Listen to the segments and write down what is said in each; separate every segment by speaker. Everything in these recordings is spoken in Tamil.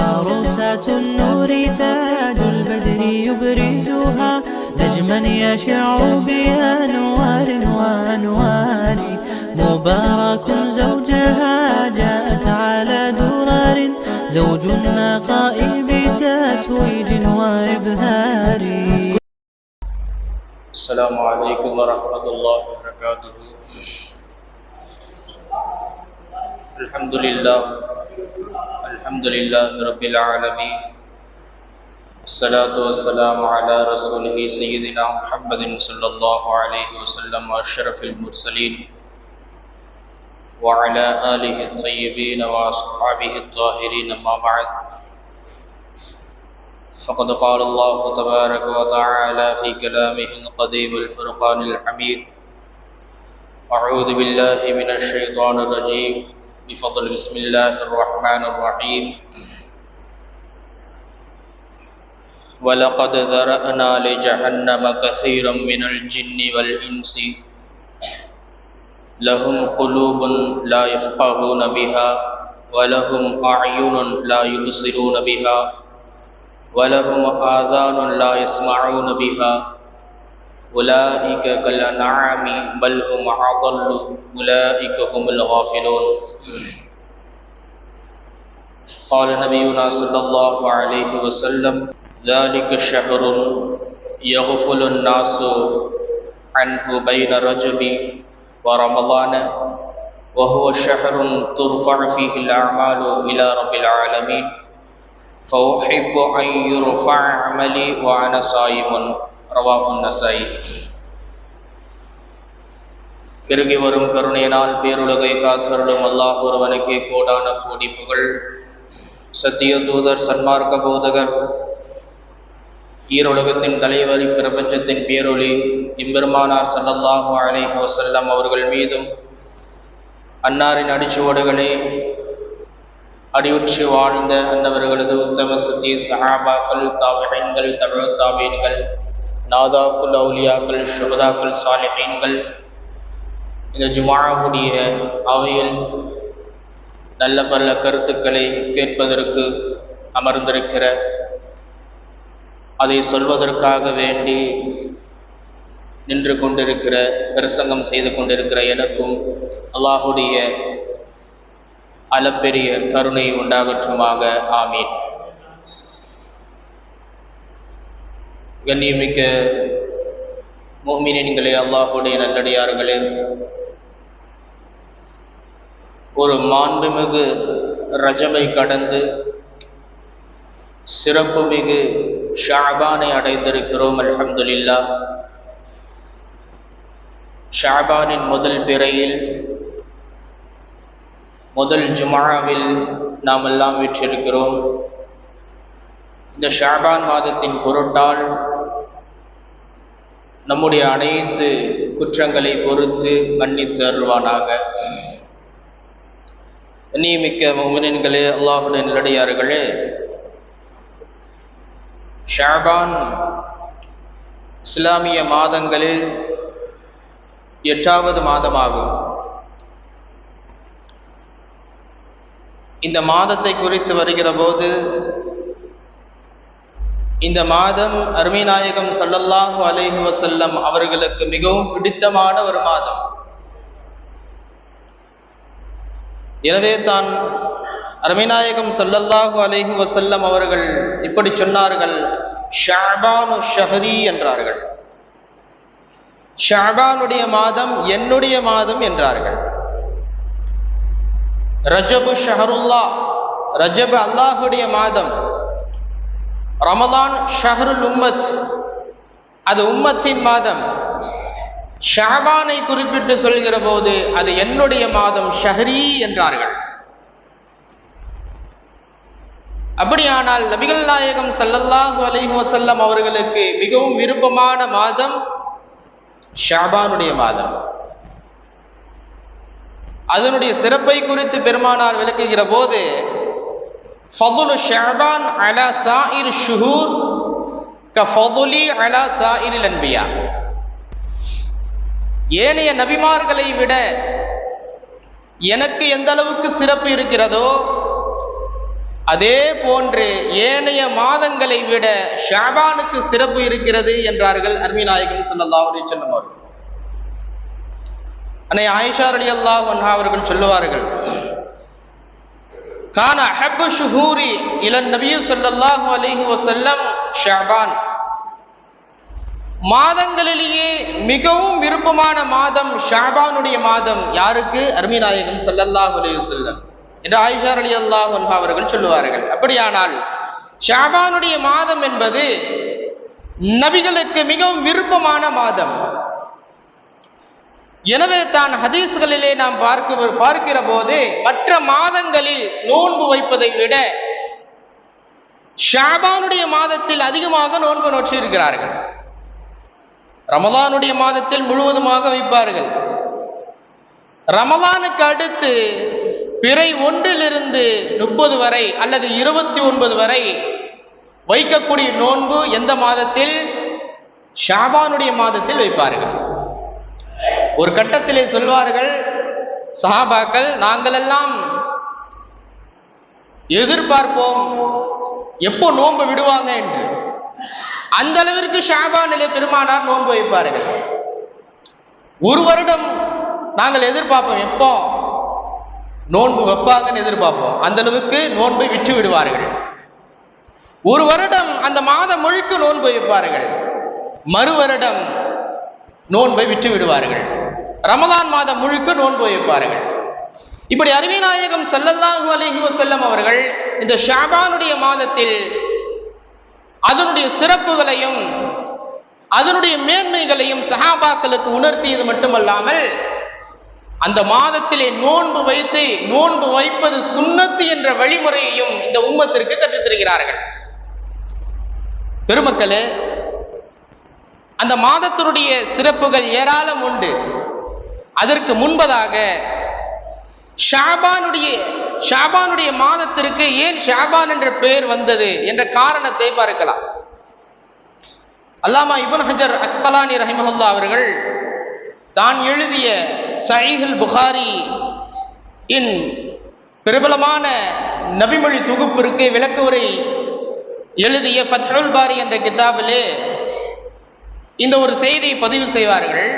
Speaker 1: عروسة النور تاج البدر يبرزها نجما يشع بأنوار وأنوار مبارك زوجها جاءت على درر زوج النقاء بتتويج وإبهار.
Speaker 2: السلام عليكم ورحمة الله وبركاته. الحمد لله الحمد لله رب العالمين الصلاة والسلام على رسوله سيدنا محمد صلى الله عليه وسلم وأشرف المرسلين وعلى آله الطيبين وأصحابه الطاهرين أما بعد فقد قال الله تبارك وتعالى في كلامه القديم الفرقان الحميد أعوذ بالله من الشيطان الرجيم. بفضل بسم الله الرحمن الرحيم. ولقد ذرأنا لجهنم كثيرا من الجن والإنس. لهم قلوب لا يفقهون بها ولهم أعين لا يبصرون بها ولهم آذان لا يسمعون بها أولئك كالأنعام بل هم أضل أولئك هم الغافلون. قال نبينا صلى الله عليه وسلم ذلك الشهر يغفل الناس عنه بين رجب ورمضان وهو شهر ترفع فيه الأعمال إلى رب العالمين فأحب أن يرفع عملي وأنا صائم. ரவாகுன் நசாய் பெருகி வரும் கருணையினால் பேருலகை காத்தருளும் அல்லாஹ் ஒருவனுக்கே கோடான கோடி புகழ். சத்திய தூதர் சன்மார்க்க போதகர் ஈரோலகத்தின் தலைவர் இப்பிரபஞ்சத்தின் பேரொளி இம்பெருமானார் சல்லல்லாஹு அலேஹ் வசல்லம் அவர்கள் மீதும் அன்னாரின் அடிச்சுவடுகளே அடியுற்றி வாழ்ந்த அன்னவர்களது உத்தம சத்திய சஹாபாக்கள் தாபகன்கள் தமிழ் தாபீன்கள் நாதாக்குல் அவுலியாக்கள் சுபதாக்கள் சாலிஹீன்கள். இந்த ஜுமாவுடைய அவையில் நல்ல பல கருத்துக்களை கேட்பதற்கு அமர்ந்திருக்கிற அதை சொல்வதற்காக வேண்டி நின்று கொண்டிருக்கிற பிரசங்கம் செய்து கொண்டிருக்கிற எனக்கும் அல்லாஹுடைய அளப்பெரிய கருணை உண்டாகற்றுமாக. ஆமீன். கண்ணியமிக்க மோமினின்களே அல்லாஹுடைய நல்லடியார்களே. ஒரு மாண்புமிகு ரஜமை கடந்து சிறப்புமிகு ஷாபானை அடைந்திருக்கிறோம் அலமதுல்லா ஷாபானின் முதல் பிறையில் முதல் ஜுமாவில் நாம் எல்லாம் விற்றிருக்கிறோம். இந்த ஷாபான் மாதத்தின் பொருட்டால் நம்முடைய அனைத்து குற்றங்களை பொறுத்து மன்னித்து அருள்வானாக. நியமிக்க முகனின்களே அல்லாஹுடைய நிலடியார்களே. ஷாபான் இஸ்லாமிய மாதங்களில் எட்டாவது மாதமாகும். இந்த மாதத்தை குறித்து வருகிற போது இந்த மாதம் அருமைநாயகம் சல்லல்லாஹு அலஹி வசல்லம் அவர்களுக்கு மிகவும் பிடித்தமான ஒரு மாதம். எனவே தான் அருமைநாயகம் சல்லல்லாஹு அலஹி வசல்லம் அவர்கள் இப்படி சொன்னார்கள் ஷாபானு ஷஹரி என்றார்கள். ஷாபானுடைய மாதம் என்னுடைய மாதம் என்றார்கள். ரஜபு ஷஹருல்லா ரஜபு அல்லாஹுடைய மாதம் ரமதான் ஷஹருல் உம்மத். அது உம்மத்தின் மாதம். ஷாபானை குறிப்பிட்டு சொல்கிற போது அது என்னுடைய மாதம் ஷஹரி என்றார்கள். அப்படியானால் நபிகள் நாயகம் சல்லல்லாஹு அலைஹி வசல்லம் அவர்களுக்கு மிகவும் விருப்பமான மாதம் ஷாபானுடைய மாதம். அதனுடைய சிறப்பை குறித்து பெருமானார் விளக்குகிற போது ஃபதுலு ஷாபான் அலா சாயிர் ஷுஹூர் க ஃபதுலி அலா சாயிரில் அன்பியா ஏனைய நபிமார்களை விட எனக்கு எந்த அளவுக்கு சிறப்பு இருக்கிறதோ அதே போன்று ஏனைய மாதங்களை விட ஷாபானுக்கு சிறப்பு இருக்கிறது என்றார்கள் அருமிநாயகன் சொல்லல்லா அலைஹி வஸல்லம் அவர்கள். அன்னை ஆயிஷா அலி அல்லாஹ் அவர்கள் சொல்லுவார்கள் கான அஹப்பு ஷுஹூரி இளம் நபி ஸல்லல்லாஹு அலிஹி வசல்லம் ஷாபான். மாதங்களிலேயே மிகவும் விருப்பமான மாதம் ஷாபானுடைய மாதம் யாருக்கு? அருமிநாயகம் சல்லல்லாஹு அலைஹி செல்லம் என்று ஆயிஷா அலி அல்லாஹ் அவர்கள் சொல்லுவார்கள். அப்படியானால் ஷாபானுடைய மாதம் என்பது நபிகளுக்கு மிகவும் விருப்பமான மாதம். எனவே தான் ஹதீஸ்களிலே நாம் பார்க்க பார்க்கிற போது மற்ற மாதங்களில் நோன்பு வைப்பதை விட ஷாபானுடைய மாதத்தில் அதிகமாக நோன்பு நோற்றிருக்கிறார்கள். ரமலானுடைய மாதத்தில் முழுவதுமாக வைப்பார்கள். ரமலானுக்கு அடுத்து பிறை ஒன்றிலிருந்து முப்பது வரை அல்லது இருபத்தி ஒன்பது வரை வைக்கக்கூடிய நோன்பு எந்த மாதத்தில்? ஷாபானுடைய மாதத்தில் வைப்பார்கள். ஒரு கட்டத்திலே சொல்வார்கள் சஹாபாக்கள் நாங்கள் எல்லாம் எதிர்பார்ப்போம் எப்போ நோன்பு விடுவாங்க? என்று. அந்த அளவிற்கு ஷாபானிலே பெருமானார் நோன்பு வைப்பார்கள். ஒரு வருடம் நாங்கள் எதிர்பார்ப்போம் எப்போ? நோன்பு வைப்பாங்கன்னு எதிர்பார்ப்போம். அந்த அளவுக்கு நோன்பை விட்டு விடுவார்கள். ஒரு வருடம் அந்த மாதம் முழுக்க நோன்பு வைப்பார்கள். மறு வருடம் நோன்பை விட்டு விடுவார்கள். ரமதான் மாதம் முழுக்க நோன்பு வைப்பார்கள். இப்படி அருமைநாயகம் செல்லல்லாஹு அலைஹி வஸல்லம் அவர்கள் இந்த ஷாபானுடைய மாதத்தில் அதனுடைய சிறப்புகளையும் அதனுடைய மேன்மைகளையும் சஹாபாக்களுக்கு உணர்த்தியது மட்டுமல்லாமல் அந்த மாதத்திலே நோன்பு வைத்து நோன்பு வைப்பது சுண்ணத்து என்ற வழிமுறையையும் இந்த உம்மத்திற்கு கற்றுத்தருகிறார்கள். பெருமக்களே அந்த மாதத்தினுடைய சிறப்புகள் ஏராளம் உண்டு. அதற்கு முன்பதாக ஷாபானுடைய ஷாபானுடைய மாதத்திற்கு ஏன் ஷாபான் என்ற பெயர் வந்தது என்ற காரணத்தை பார்க்கலாம். அல்லாமா இபன் ஹஜர் அஸ்கலானி ரஹிமஹுல்லா அவர்கள் தான் எழுதிய சஹீஹுல் புகாரி இன் பிரபலமான நபிமொழி தொகுப்பிற்கு விளக்குவரை எழுதிய ஃபத்ஹுல் பாரி என்ற கிதாபிலே இந்த ஒரு செய்தியை பதிவு செய்வார்கள்.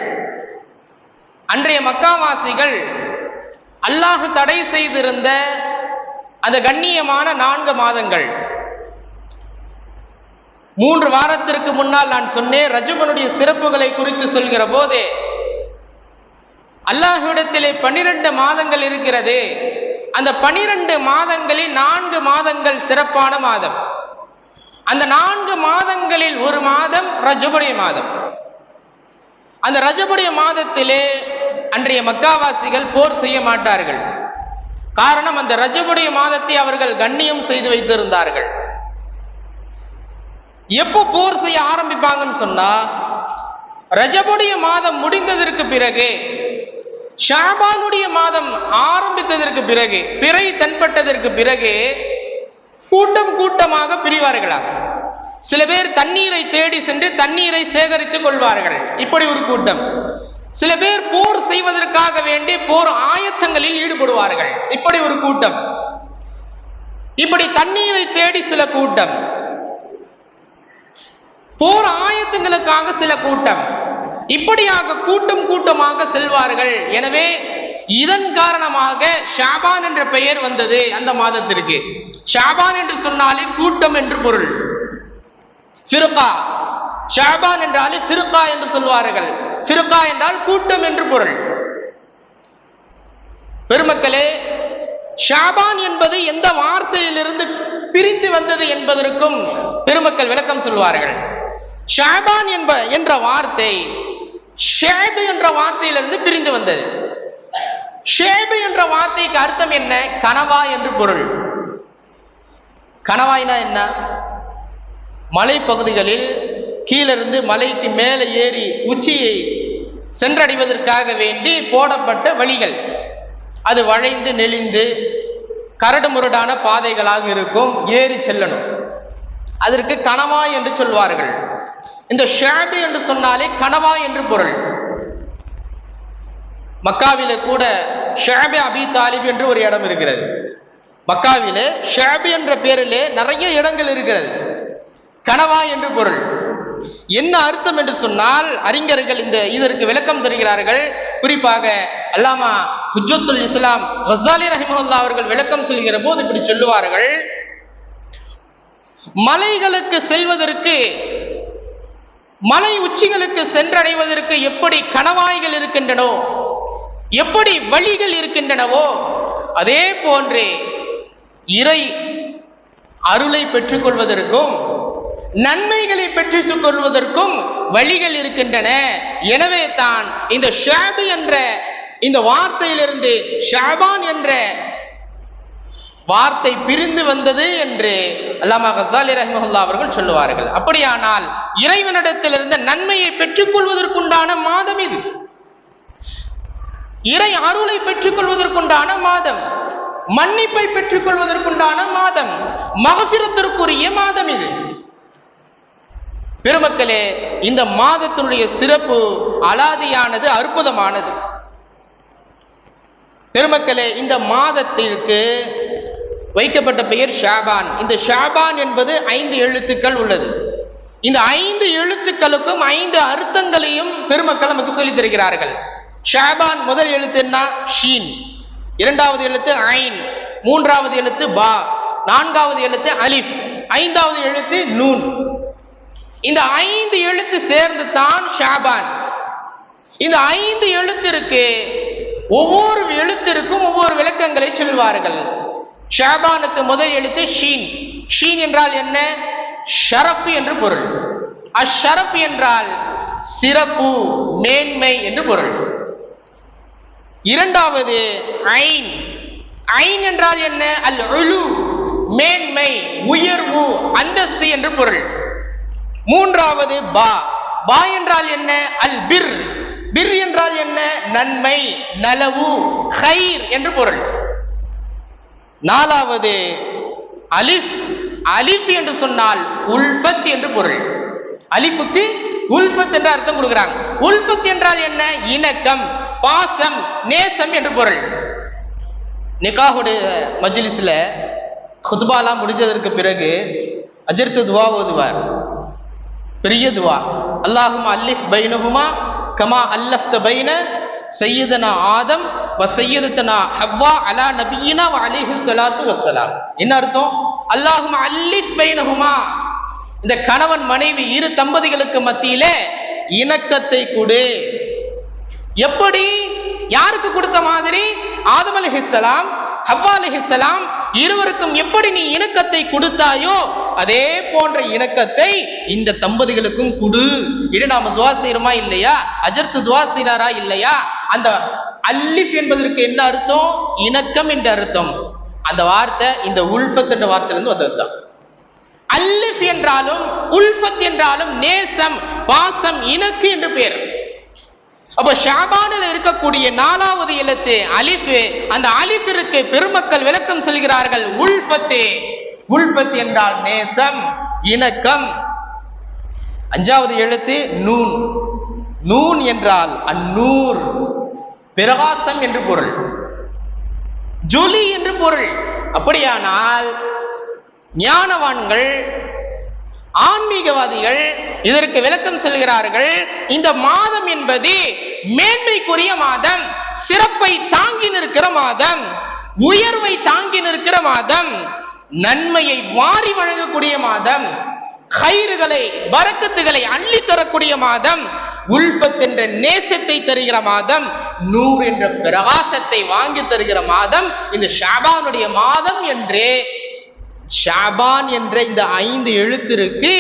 Speaker 2: அன்றைய மக்காவாசிகள் அல்லாஹ் தடை செய்திருந்த அந்த கண்ணியமான நான்கு மாதங்கள். மூன்று வாரத்திற்கு முன்னால் நான் சொன்னேன் ரஜுபனுடைய சிறப்புகளை குறித்து சொல்கிற போதே அல்லாஹ்விடத்திலே பன்னிரண்டு மாதங்கள் இருக்கிறது. அந்த பனிரெண்டு மாதங்களில் நான்கு மாதங்கள் சிறப்பான மாதம். அந்த நான்கு மாதங்களில் ஒரு மாதம் ரஜபுடைய மாதம். அந்த ரஜபுடைய மாதத்திலே அன்றைய மக்காவாசிகள் போர் செய்ய மாட்டார்கள். காரணம் அந்த ரஜபுடைய மாதத்தை அவர்கள் கண்ணியம் செய்து வைத்திருந்தார்கள். எப்போ போர் செய்ய ஆரம்பிப்பாங்கன்னு சொன்னா ரஜபுடைய மாதம் முடிந்ததற்கு பிறகு ஷாபானுடைய மாதம் ஆரம்பித்ததற்கு பிறகு பிறை தென்பட்டதற்கு பிறகு கூட்டம் கூட்டமாக பிரிவார்களாம் சில பேர் தண்ணீரை தேடி சென்று தண்ணீரை சேகரித்துக் கொள்வார்கள். இப்படி ஒரு கூட்டம். சில பேர் போர் செய்வதற்காக வேண்டி போர் ஆயத்தங்களில் ஈடுபடுவார்கள். இப்படி ஒரு கூட்டம். இப்படி தண்ணீரை தேடி சில கூட்டம். போர் ஆயத்தங்களுக்காக சில கூட்டம். இப்படியாக கூட்டம் கூட்டமாக செல்வார்கள். எனவே இதன் காரணமாக ஷாபான் என்ற பெயர் வந்தது அந்த மாதத்திற்கு. ஷாபான் என்று சொன்னாலே கூட்டம் என்று பொருள். ஃபிருகா. ஷாபான் என்றாலே ஃபிருகா என்று சொல்வார்கள். ஃபிருகா என்றால் கூட்டம் என்று பொருள். பெருமக்களே ஷாபான் என்பது எந்த வார்த்தையிலிருந்து பிரிந்து வந்தது என்பதற்கும் பெருமக்கள் விளக்கம் சொல்வார்கள். ஷாபான் என்ப என்ற வார்த்தை ஷேபு என்ற வார்த்தையிலிருந்து பிரிந்து வந்தது. ஷேபு என்ற வார்த்தைக்கு அர்த்தம் என்ன? கனவா என்று பொருள். கணவாய்னா என்ன? மலைப்பகுதிகளில் கீழிருந்து மலைக்கு மேலே ஏறி உச்சியை சென்றடைவதற்காக வேண்டி போடப்பட்ட வழிகள். அது வளைந்து நெளிந்து கரடு முரடான பாதைகளாக இருக்கும் ஏறி செல்லணும். அதற்கு கணவாய் என்று சொல்வார்கள். இந்த ஷாபி என்று சொன்னாலே கணவாய் என்று பொருள். மக்காவில கூட ஷாபே அபி தாலிப் என்று ஒரு இடம் இருக்கிறது. மக்காவிலே ஷாபி என்ற பெயரிலே நிறைய இடங்கள் இருக்கிறது. கனவா என்று பொருள். என்ன அர்த்தம் என்று சொன்னால் அறிஞர்கள் இந்த இதற்கு விளக்கம் தருகிறார்கள். குறிப்பாக அல்லாமா ஹுஜத்துல் இஸ்லாம் ஹசாலி ரஹிமஹல்லா அவர்கள் விளக்கம் சொல்கிற போது இப்படி சொல்லுவார்கள். மலைகளுக்கு செல்வதற்கு மலை உச்சிகளுக்கு சென்றடைவதற்கு எப்படி கணவாய்கள் இருக்கின்றனோ எப்படி வழிகள் இருக்கின்றனவோ அதே போன்று இறை அருளை பெற்றுக்கொள்வதற்கும் நன்மைகளை பெற்று கொள்வதற்கும் வழிகள் இருக்கின்றன. எனவே தான் இந்த ஷாபி என்ற இந்த வார்த்தையிலிருந்து ஷாபான் என்ற வார்த்தை பிரிந்து வந்தது என்று அல்லாமா கசாலி ரஹ்மஹுல்லா அவர்கள் சொல்லுவார்கள். அப்படியானால் இறைவனிடத்திலிருந்து நன்மையை பெற்றுக்கொள்வதற்குண்டான மாதம் இது. இறை அருளை பெற்றுக்கொள்வதற்குண்டான மாதம். மன்னிப்பை பெற்றுக்கொள்வதற்குண்டான மாதம். மகபிரத்திற்குரிய மாதம் இது. பெருமக்களே இந்த மாதத்தினுடைய சிறப்பு அலாதியானது அற்புதமானது. பெருமக்களே இந்த மாதத்திற்கு வைக்கப்பட்ட பெயர் ஷாபான். இந்த ஷாபான் என்பது ஐந்து எழுத்துக்கள் உள்ளது. இந்த ஐந்து எழுத்துக்களுக்கும் ஐந்து அர்த்தங்களையும் பெருமக்கள் நமக்கு சொல்லித் தருகிறார்கள். ஷாபான் முதல் எழுத்து என்ன? ஷீன். இரண்டாவது எழுத்து ஐன் மூன்றாவது எழுத்து பா நான்காவது எழுத்து அலிஃப் ஐந்தாவது எழுத்து நூன். இந்த ஐந்து எழுத்து சேர்ந்து தான் ஷாபான். இந்த ஐந்து எழுத்திற்கு ஒவ்வொரு எழுத்திற்கும் ஒவ்வொரு விளக்கங்களை சொல்வார்கள். ஷாபானுக்கு முதல் எழுத்து ஷீன். ஷீன் என்றால் என்ன? ஷரஃப் என்று பொருள். அஷரஃப் என்றால் சிறப்பு மேன்மை என்று பொருள். இரண்டாவது ஐன் ஐன் என்றால் என்ன? அல் உலு மேன்மை உயர்வு அந்தஸ்து என்று பொருள். மூன்றாவது பா. பா என்றால் என்ன? அல் பிர் பிர் என்றால் என்ன? நன்மை நலவு ஹைர் என்று பொருள். நாலாவது அலிஃப். அலிஃப் என்று சொன்னால் உல்ஃபத் என்று பொருள். அலிஃபுக்கு உல்ஃபத் என்று அர்த்தம் கொடுக்கிறாங்க. உல்ஃபத் என்றால் என்ன? இணக்கம். பாசம் நேசம் என்று பொருள். நிகாஹுடைய மஜ்லிஸ்ல குத்பாலாம் முடிஞ்சதற்கு பிறகு அஜர்த்து துவா ஓதுவார். பெரிய துவா. அல்லாஹும் அல்லிஃப் பைனஹுமா கமா அல்லஃப்த பைன சையதனா ஆதம் வ சையதனா ஹவ்வா அலா நபியினா வ அலிஹு சலாத்து வசலாம் என்ன அர்த்தம்? அல்லாஹும் அல்லிஃப் பைனஹுமா. இந்த கணவன் மனைவி இரு தம்பதிகளுக்கு மத்தியிலே இணக்கத்தை கொடு. எப்படி? யாருக்கு கொடுத்த மாதிரி? ஆதம் அலிஹிஸ்லாம் ஹவ்வா அலிஹிஸ்லாம் இருவருக்கும் எப்படி நீ இணக்கத்தை கொடுத்தாயோ அதே போன்ற இணக்கத்தை இந்த தம்பதிகளுக்கும் கொடு. இது நாம துவா செய்யறோமா இல்லையா? அஜர்த்து துவா செய்யறாரா இல்லையா? அந்த அல்லிஃப் என்பதற்கு என்ன அர்த்தம்? இணக்கம் என்ற அர்த்தம். அந்த வார்த்தை இந்த உல்ஃபத் என்ற வார்த்தையிலிருந்து வந்தது தான் அல்லிஃப் என்றாலும் உல்ஃபத் என்றாலும் நேசம் பாசம் இணக்கு என்று பெயர் அப்ப ஷாபானில் இருக்கக்கூடிய நாலாவது எழுத்து அலிஃப் அந்த அலிஃபிற்கு பெருமக்கள் விளக்கம் சொல்கிறார்கள் உல்ஃபத்து. உல்ஃபத் என்றால் நேசம் இணக்கம். அஞ்சாவது எழுத்து நூன். நூன் என்றால் அந்நூர் பிரகாசம் என்று பொருள். ஜொலி என்று பொருள். அப்படியானால் ஞானவான்கள் ஆன்மீகவாதிகள் இதற்கு விளக்கம் செல்கிறார்கள் இந்த மாதம் என்பது மேன்மைக்குரிய மாதம் சிறப்பை தாங்கி நிற்கிற மாதம் உயர்வை தாங்கி நிற்கிற மாதம் நன்மையை வாரி வழங்கக்கூடிய மாதம் கயிறுகளை வரக்கத்துகளை அள்ளி தரக்கூடிய மாதம் உல்பத் என்ற நேசத்தை தருகிற மாதம் நூறு என்ற பிரகாசத்தை வாங்கி தருகிற மாதம் இந்த ஷாபானுடைய மாதம் என்று ஷாபான் என்ற இந்த ஐந்து எழுத்திற்கு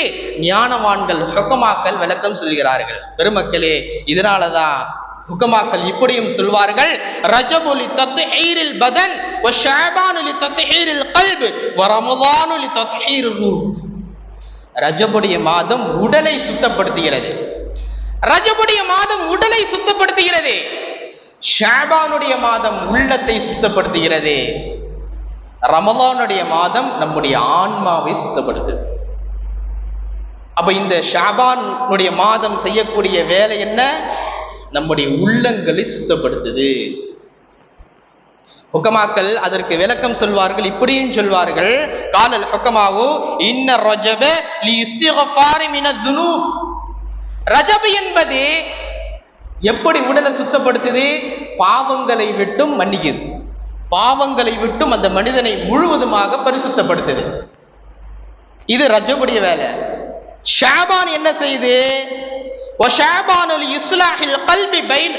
Speaker 2: ஞானவான்கள் ஹுக்கமாக்கள் விளக்கம் சொல்கிறார்கள். பெருமக்களே இதனாலதான் ஹுக்கமாக்கள் இப்படியும் சொல்வார்கள். ரஜபுலி தத்ஹீரில் பதன் வ ஷாபானுலி தத்ஹீரில் கல்பு வ ரமதானுலி தத்ஹீர் ரஜபுடைய மாதம் உடலை சுத்தப்படுத்துகிறது. ரஜபுடைய மாதம் உடலை சுத்தப்படுத்துகிறது. ஷாபானுடைய மாதம் உள்ளத்தை சுத்தப்படுத்துகிறது. ரமலானுடைய மாதம் நம்முடைய ஆன்மாவை சுத்தப்படுத்துது. அப்ப இந்த ஷாபானுடைய மாதம் செய்யக்கூடிய வேலை என்ன? நம்முடைய உள்ளங்களை சுத்தப்படுத்துது. ஹுக்கமாக்கள் அதற்கு விளக்கம் சொல்வார்கள் இப்படியும் சொல்வார்கள். காலல் ஹுக்கமாவு இன்ன ரஜப லி இஸ்திகஃபாரி மின துனு ரஜபு என்பது எப்படி உடலை சுத்தப்படுத்துது? பாவங்களை விட்டும் மன்னிக்குது பாவங்களை விட்டும் அந்த மனிதனை முழுவதுமாக பரிசுத்தப்படுத்துது. இது ரஜபுடைய வேலை. ஷாபான் என்ன செய்யுது இஸ்லாஹில் பைன்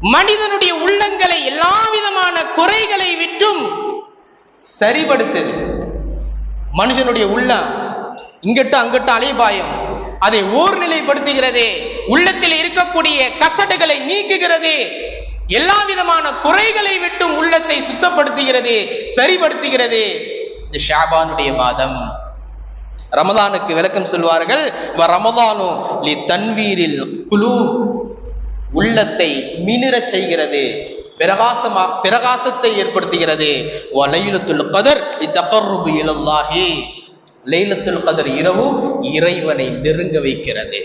Speaker 2: மனிதனுடைய உள்ளங்களை எல்லா விதமான குறைகளை விட்டும் சரிபடுத்துது. மனுஷனுடைய உள்ளம் இங்கட்டு அங்கட்டு அலைபாயம். அதை ஓர்நிலைப்படுத்துகிறது. உள்ளத்தில் இருக்கக்கூடிய கசடுகளை நீக்குகிறது. எல்லா விதமான குறைகளை விட்டும் உள்ளத்தை சுத்தப்படுத்துகிறது சரிபடுத்துகிறது இது ஷாபானுடைய மாதம் ரமதானுக்கு விளக்கம் சொல்வார்கள் "வ ரமதானு லி தன்வீரில் குழு உள்ளத்தை மினிரச் செய்கிறது பிரகாசமா பிரகாசத்தை ஏற்படுத்துகிறது. வ லைலத்துல் கதர் இத்தகர்ருபு இலல்லாஹி. லைலத்துல் கதர் இரவு இறைவனை நெருங்க வைக்கிறது.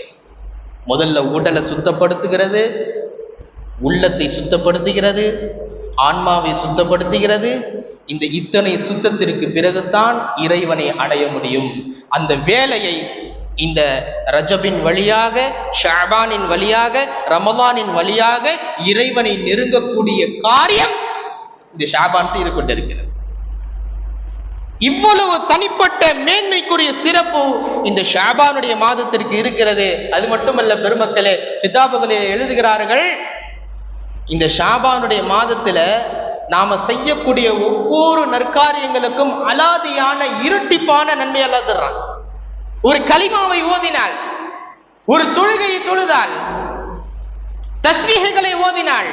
Speaker 2: முதல்ல உடலை சுத்தப்படுத்துகிறது உள்ளத்தை சுத்தப்படுத்துகிறது ஆன்மாவை சுத்தப்படுத்துகிறது. இந்த இத்தனை சுத்தத்திற்கு பிறகுதான் இறைவனை அடைய முடியும். அந்த வேலையை இந்த ரஜபின் வழியாக ஷாபானின் வழியாக ரமதானின் வழியாக இறைவனை நெருங்கக்கூடிய காரியம் இந்த ஷாபான் செய்து கொண்டிருக்கிறது. இவ்வளவு தனிப்பட்ட மேன்மைக்குரிய சிறப்பு இந்த ஷாபானுடைய மாதத்திற்கு இருக்கிறது. அது மட்டுமல்ல பெருமக்களே கிதாபுகளில் எழுதுகிறார்கள் இந்த ஷாபானுடைய மாதத்துல நாம செய்யக்கூடிய ஒவ்வொரு நற்காரியங்களுக்கும் அலாதியான இருட்டிப்பான நன்மை அல்லாஹ் ஒரு கலிமாவை ஓதினால் ஒரு தொழுகையை தொழுதால் தஸ்மீகங்களை ஓதினாள்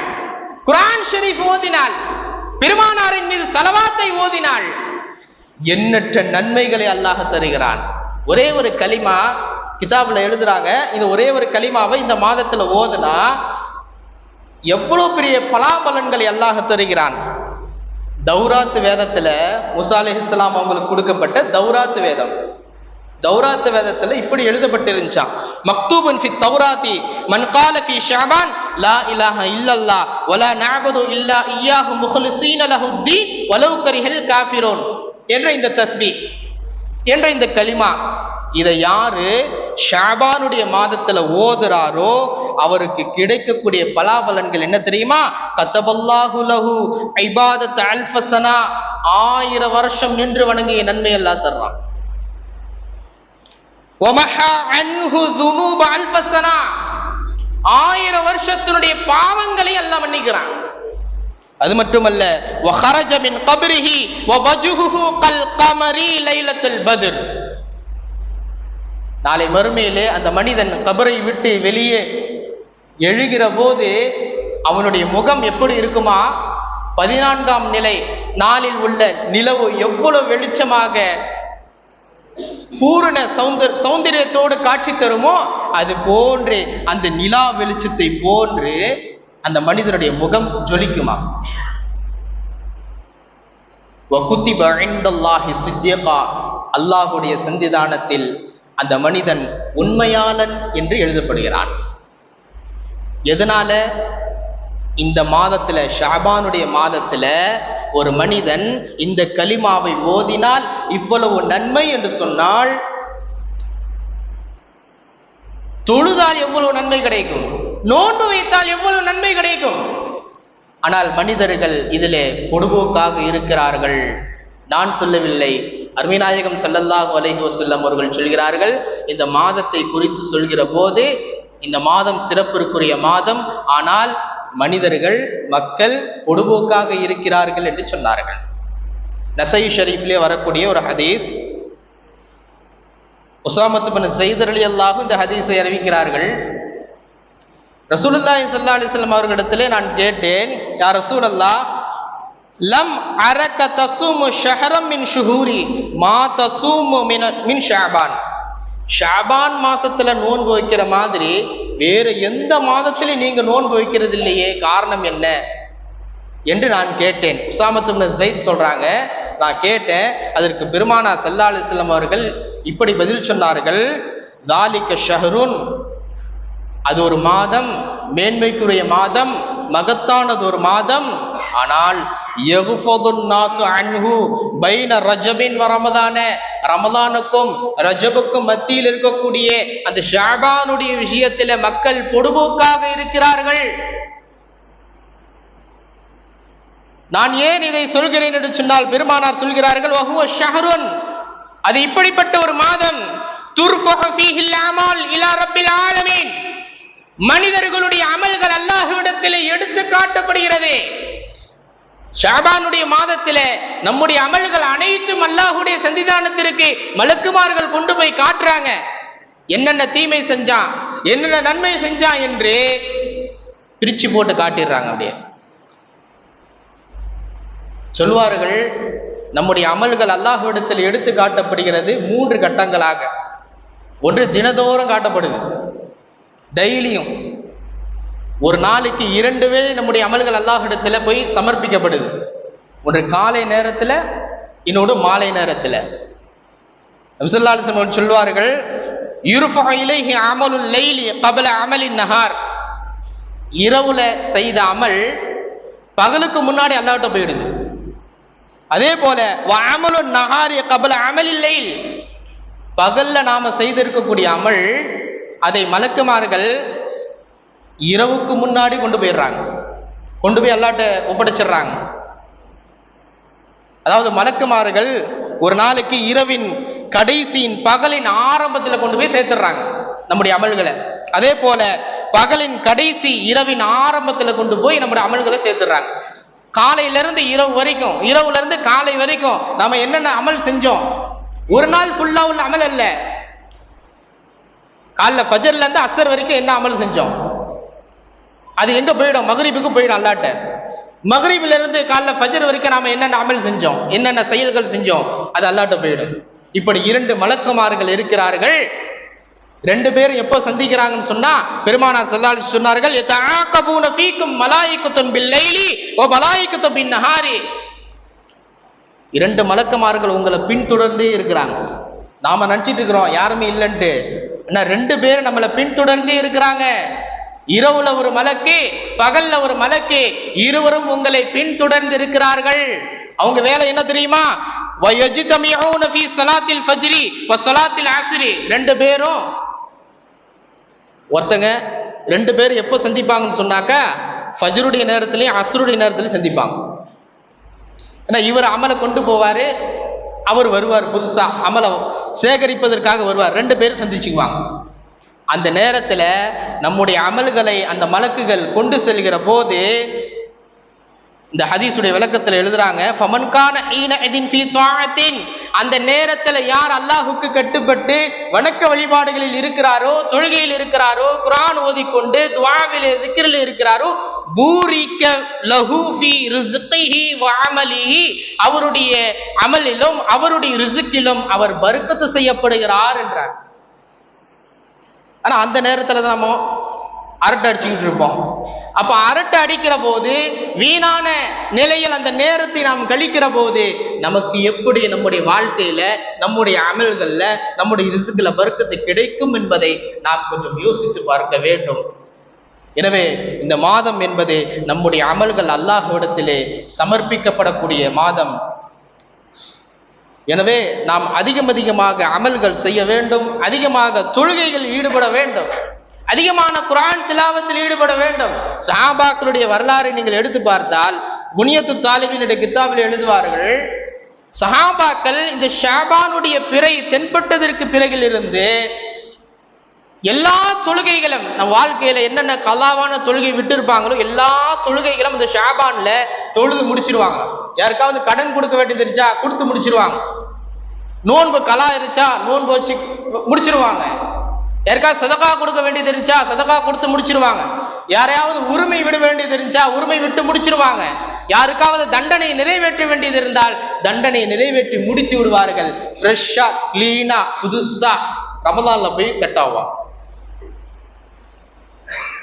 Speaker 2: குரான் ஷெரீப் ஓதினாள் பெருமானாரின் மீது சலவாத்தை ஓதினாள் எண்ணற்ற நன்மைகளை அல்லாஹ் தருகிறான். ஒரே ஒரு கலிமா கிதாபில் எழுதுறாங்க இந்த ஒரே ஒரு கலிமாவை இந்த மாதத்தில் ஓதுனா எவ்வளோ பெரிய பலாபலன்களை அல்லாஹ் தருகிறான்? தௌராத்து வேதத்தில் முசா அலிஹிஸ்லாம் அவங்களுக்கு கொடுக்கப்பட்ட தௌராத்து வேதம். தௌராத்து வேதத்தில் இப்படி எழுதப்பட்டிருந்துச்சான் மக்தூபன் ஃபி தௌராத்தி மன் கால ஃபி ஷாபான் லா இலாஹ இல்லல்லா வலா நாகது இல்லா இய்யாஹு முஹ்லிஸீன லஹுத்தீன் வலவ் கரிஹல் காஃபிரோன் என்ற இந்த தஸ்பி என்ற இந்த கலிமா இதை யாரு ஷாபானுடைய மாதத்துல ஓதுறாரோ அவருக்கு கிடைக்கக்கூடிய பலாபலன்கள் என்ன தெரியுமா? கத்தபல்லாஹு லஹு ஐபாதத் அல்ஃபசனா ஆயிரம் வருஷம் நின்று வணங்கிய நன்மை எல்லாம் தர்றான். ஆயிரம் வருஷத்தினுடைய பாவங்களை எல்லாம் மன்னிக்கிறான். அது மட்டுமல்ல வஹரஜமின் கபிரிஹி வபஜுஹு கல் கமரி லைலத்தில் பதில் நாளை மறுமையிலே அந்த மனிதன் கபரை விட்டு வெளியே எழுகிற போது அவனுடைய முகம் எப்படி இருக்குமா? பதினான்காம் நிலை நாளில் உள்ள நிலவு எவ்வளவு வெளிச்சமாக பூரண சௌந்தர் சௌந்தரியத்தோடு காட்சி தருமோ அது போன்று அந்த நிலா வெளிச்சத்தை போன்று அந்த மனிதனுடைய முகம் ஜொலிக்குமா? வகுத்திப இந்தல்லாஹி சித்தியகா அல்லாஹுடைய சந்திதானத்தில் அந்த மனிதன் உண்மையாளன் என்று எழுதப்படுகிறான். எதனால? இந்த மாதத்துல ஷாபானுடைய மாதத்துல ஒரு மனிதன் இந்த கலிமாவை ஓதினால் இவ்வளவு நன்மை என்று சொன்னால் தொழுதால் எவ்வளவு நன்மை கிடைக்கும்? நோன்பு வைத்தால் எவ்வளவு நன்மை கிடைக்கும்? ஆனால் மனிதர்கள் இதிலே பொடுபோக்காக இருக்கிறார்கள். நான் சொல்லவில்லை. அருமைநாயகம் ஸல்லல்லாஹு அலைஹி வஸல்லம் அவர்கள் சொல்கிறார்கள் இந்த மாதத்தை குறித்து சொல்கிற போது இந்த மாதம் சிறப்பிற்குரிய மாதம் ஆனால் மனிதர்கள் மக்கள் பொடுபோக்காக இருக்கிறார்கள் என்று சொன்னார்கள். நசை ஷரீஃப்லே வரக்கூடிய ஒரு ஹதீஸ் உசாமத்து பின் செய்தர் அலி அல்லாஹும் இந்த ஹதீஸை அறிவிக்கிறார்கள். ரசூலுல்லாஹி ஸல்லல்லாஹு அலைஹி வஸல்லம் அவர்களிடத்திலே நான் கேட்டேன் யார் ரசூல் அல்லாஹ் லம் அரக தசூமு ஷஹரம் மின் ஷுஹூரி மா தசூமு மின் மின் ஷாபான் ஷாபான் மாசத்துல நோன்பு வைக்கிற மாதிரி வேறு எந்த மாதத்திலையும் நீங்க நோன்பு வைக்கிறது இல்லையே காரணம் என்ன? என்று நான் கேட்டேன். உசாமத்து ஜெயித் சொல்றாங்க நான் கேட்டேன் அதற்கு பெருமானா சல்லா அலிஸ்லாம் அவர்கள் இப்படி பதில் சொன்னார்கள் தாலிக்க ஷஹருன் அது ஒரு மாதம் மேன்மைக்குரிய மாதம் மகத்தானது ஒரு மாதம் ஆனால் ரமதானுக்கும் ரஜபுக்கும் மத்தியில் இருக்கக்கூடிய அந்த ஷாபானுடைய விஷயத்துல மக்கள் பொடுபோக்காக இருக்கிறார்கள். நான் ஏன் இதை சொல்கிறேன் என்று சொன்னால் பெருமானார் சொல்கிறார்கள் வகுவ ஷஹருன். அது இப்படிப்பட்ட ஒரு மாதம். துர்ஃபஹு ஃபீஹில் அமால் இலா ரப்பில் ஆலமீன். மனிதர்களுடைய அமல்கள் அல்ல எடுத்து காட்டப்படுகிறது ஷாபானுடைய மாதத்தில நம்முடைய அமல்கள் அனைத்தும் அல்லாஹுடைய சந்திதானத்திற்கு மலக்குமார்கள் கொண்டு போய் காட்டுறாங்க. என்னென்ன தீமை செஞ்சான் என்னென்ன நன்மை செஞ்சான் என்று பிரிச்சு போட்டு காட்டிடுறாங்க அப்படியே. சொல்வார்கள் நம்முடைய அமல்கள் அல்லாஹுவிடத்தில் எடுத்து காட்டப்படுகிறது மூன்று கட்டங்களாக. ஒன்று தினதோறும் காட்டப்படுது. டெய்லியும். ஒரு நாளைக்கு இரண்டு நம்முடைய அமல்கள் அல்லாஹிடத்தில் போய் சமர்ப்பிக்கப்படுது. ஒன்று காலை நேரத்தில் இன்னொன்று மாலை நேரத்தில். நபிசல்லாலிசன் சொல்வார்கள் யுருஃபா இலைஹி அமலுல் லைலி கபல அமலின் நஹார். இரவுல செய்த அமல் பகலுக்கு முன்னாடி அல்லாட்ட போயிடுது. அதே போல அமலு நஹாரி கபல அமலில்லை லைல். பகல்ல நாம செய்திருக்கக்கூடிய அமல் அதை மலக்குமார்கள் இரவுக்கு முன்னாடி கொண்டு போயிடுறாங்க. கொண்டு போய் அல்லாட்ட ஒப்படைச்சிடுறாங்க. அதாவது மலக்குமார்கள் ஒரு நாளைக்கு இரவின் கடைசியின் பகலின் ஆரம்பத்தில் கொண்டு போய் சேர்த்துடுறாங்க நம்முடைய அமல்களை. அதே போல பகலின் கடைசி இரவின் ஆரம்பத்தில் கொண்டு போய் நம்முடைய அமல்களை சேர்த்துடுறாங்க. காலையிலிருந்து இரவு வரைக்கும் இரவுல இருந்து காலை வரைக்கும் நம்ம என்னென்ன அமல் செஞ்சோம்? ஒரு நாள் ஃபுல்லா உள்ள அமல் அல்ல. காலைல ஃபஜர்ல இருந்து அசர் வரைக்கும் என்ன அமல் செஞ்சோம்? அது எங்க போயிடும்? மகரிபுக்கு போயிடும் அல்லாட்ட. மகரிபில இருந்து காலைல ஃபஜர் வரைக்கும் நாம என்னென்ன அமல் செஞ்சோம்? என்னென்ன செயல்கள் செஞ்சோம்? அது அல்லாட்ட போயிடும். இப்படி இரண்டு மலக்குமார்கள் இருக்கிறார்கள். ரெண்டு பேரும் எப்போ சந்திக்கிறாங்கன்னு சொன்னா பெருமானா செல்லாலி சொன்னார்கள் எத்தாக்கபூன ஃபீக்கும் மலாய்க்குத்தும் பில்லைலி ஓ மலாய்க்குத்தும் பின் நஹாரி இரண்டு மலக்குமார்கள் உங்களை பின்தொடர்ந்தே இருக்கிறாங்க. நாம நினச்சிட்டு இருக்கிறோம் யாருமே இல்லைன்ட்டு. ஆனால் ரெண்டு பேரும் நம்மளை பின்தொடர்ந்தே இருக்கிறாங்க. இரவுல ஒரு மலக்கு பகல்ல ஒரு மலக்கு இருவரும் உங்களை பின்தொடர்ந்து இருக்கிறார்கள் அவங்க வேலை என்ன தெரியுமா? ஃபஜ்ரி ரெண்டு பேரும் ஒருத்தங்க ரெண்டு பேரும் எப்போ சந்திப்பாங்கன்னு சொன்னாக்கா ஃபஜ்ருடைய நேரத்துலையும் அசருடைய நேரத்துலையும் சந்திப்பாங்க. ஏன்னா இவர் அமலை கொண்டு போவாரு அவர் வருவார் புதுசா. அமலை சேகரிப்பதற்காக வருவார். ரெண்டு பேரும் சந்திச்சுக்குவாங்க. அந்த நேரத்தில் நம்முடைய அமல்களை அந்த மலக்குகள் கொண்டு செல்கிற போது இந்த ஹதீஸுடைய விளக்கத்தில் எழுதுறாங்க ஃபமன்கான ஹீன எதின் ஃபீ துவாத்தின் அந்த நேரத்தில் யார் அல்லாஹுக்கு கட்டுப்பட்டு வணக்க வழிபாடுகளில் இருக்கிறாரோ தொழுகையில் இருக்கிறாரோ குரான் ஓதிக்கொண்டு துவாவில் திக்கிரில் இருக்கிறாரோ பூரிக்க லஹூஃபி ஃபீ வாமலிஹி அவருடைய அமலிலும் அவருடைய ரிசுக்கிலும் அவர் பருக்கத்து செய்யப்படுகிறார் என்றார். ஆனால் அந்த நேரத்தில் தான் நம்ம அரட்டை அடிச்சுக்கிட்டு இருப்போம். அப்போ அரட்டை அடிக்கிற போது வீணான நிலையில் அந்த நேரத்தை நாம் கழிக்கிற போது நமக்கு எப்படி நம்முடைய வாழ்க்கையில நம்முடைய அமல்கள்ல நம்முடைய ரிசுக்குல வர்க்கத்தை கிடைக்கும் என்பதை நாம் கொஞ்சம் யோசித்து பார்க்க வேண்டும். எனவே இந்த மாதம் என்பது நம்முடைய அமல்கள் அல்லாஹ்விடத்திலே சமர்ப்பிக்கப்படக்கூடிய மாதம். எனவே நாம் அதிகம் அதிகமாக அமல்கள் செய்ய வேண்டும் அதிகமாக தொழுகைகள் ஈடுபட வேண்டும் அதிகமான குரான் திலாவத்தில் ஈடுபட வேண்டும். சஹாபாக்களுடைய வரலாறை நீங்கள் எடுத்து பார்த்தால் குனியத்து தாலிபினுடைய கித்தாபில் எழுதுவார்கள் சஹாபாக்கள் இந்த ஷாபானுடைய பிறை தென்பட்டதற்கு பிறகிலிருந்து எல்லா தொழுகைகளும் நம் வாழ்க்கையில என்னென்ன கலாவான தொழுகை விட்டு இருப்பாங்களோ எல்லா தொழுகைகளும் இந்த ஷாபான்ல தொழுது முடிச்சிருவாங்க. யாருக்காவது கடன் கொடுக்க வேண்டியது இருந்துச்சா கொடுத்து முடிச்சிருவாங்க. நோன்பு கலா இருந்துச்சா நோன்பு வச்சு முடிச்சிருவாங்க. யாருக்காவது சதகா கொடுக்க வேண்டியது இருந்துச்சா சதகா கொடுத்து முடிச்சிருவாங்க. யாரையாவது உரிமை விட வேண்டியது இருந்துச்சா உரிமை விட்டு முடிச்சிருவாங்க. யாருக்காவது தண்டனை நிறைவேற்ற வேண்டியது இருந்தால் தண்டனை நிறைவேற்றி முடித்து விடுவார்கள். ஃப்ரெஷ்ஷா கிளீனா புதுசா ரமதான்ல போய் செட் ஆவாங்க.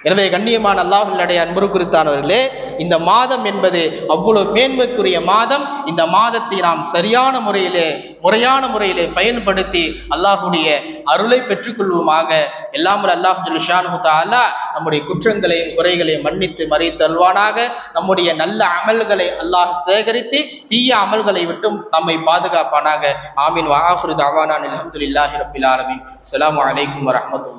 Speaker 2: எனவே கண்ணியமான அல்லாஹுடைய அன்பு குறித்தானவர்களே இந்த மாதம் என்பது அவ்வளவு மேன்மைக்குரிய மாதம். இந்த மாதத்தை நாம் சரியான முறையிலே முறையான முறையிலே பயன்படுத்தி அல்லாஹுடைய அருளை பெற்றுக்கொள்வோமாக. எல்லாமல் அல்லாஹ் ஜல்ஷானு தாலா நம்முடைய குற்றங்களையும் குறைகளையும் மன்னித்து மறைத்தல்வானாக நம்முடைய நல்ல அமல்களை அல்லாஹ் சேகரித்து தீய அமல்களை விட்டும் நம்மை பாதுகாப்பானாக. ஆமீன். வாஹுரு தாவானான் அலமதுல்லாஹி ரபில் ஆலமின். அஸ்ஸலாமு அலைக்கும் வரகாத்து